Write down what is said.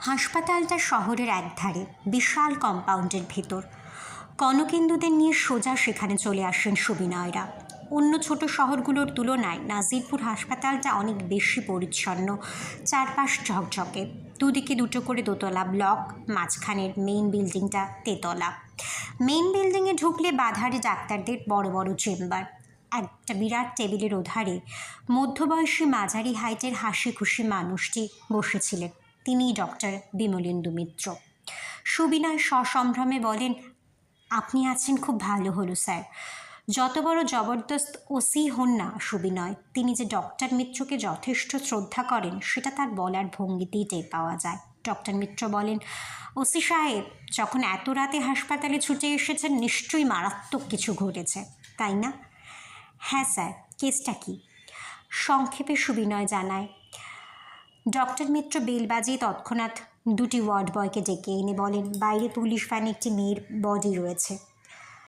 হাসপাতালটা শহরের একধারে, বিশাল কম্পাউন্ডের ভেতর। কনকেন্দুদের নিয়ে সোজা সেখানে চলে আসেন সুবিনয়রা। অন্য ছোট শহরগুলোর তুলনায় নাজিরপুর হাসপাতালটা অনেক বেশি পরিচ্ছন্ন, চারপাশ ঝকঝকে। দুদিকে দুটো করে দোতলা ব্লক, মাঝখানের মেইন বিল্ডিংটা তেতলা। মেইন বিল্ডিংয়ে ঢুকলে বাধারে ডাক্তারদের বড় বড় চেম্বার। একটা বিরাট টেবিলের ওধারে মধ্যবয়সী মাঝারি হাইটের হাসি খুশি মানুষটি বসেছিলেন। তিনিই ডক্টর বিমলেন্দু মিত্র। সুবিনয় সসম্ভ্রমে বলেন, আপনি আছেন খুব ভালো হলো, স্যার। যত বড় জবরদস্ত ওসি হন না সুবিনয়, তিনি যে ডক্টর মিত্রকে যথেষ্ট শ্রদ্ধা করেন, সেটা তার বলার ভঙ্গিতেই টের পাওয়া যায়। ডক্টর মিত্র বলেন, ওসি সাহেব, যখন এত রাতে হাসপাতালে ছুটে এসেছেন, নিশ্চয়ই মারাত্মক কিছু ঘটেছে, তাই না? হ্যাঁ স্যার। কেসটা কি? সংক্ষেপে সুবিনয় জানায় ডক্টর মিত্র বেল বাজিয়ে তৎক্ষণাৎ দুটি ওয়ার্ড বয়কে ডেকে এনে বলেন, বাইরে পুলিশ ফ্যান একটি মেয়ের বডি রয়েছে।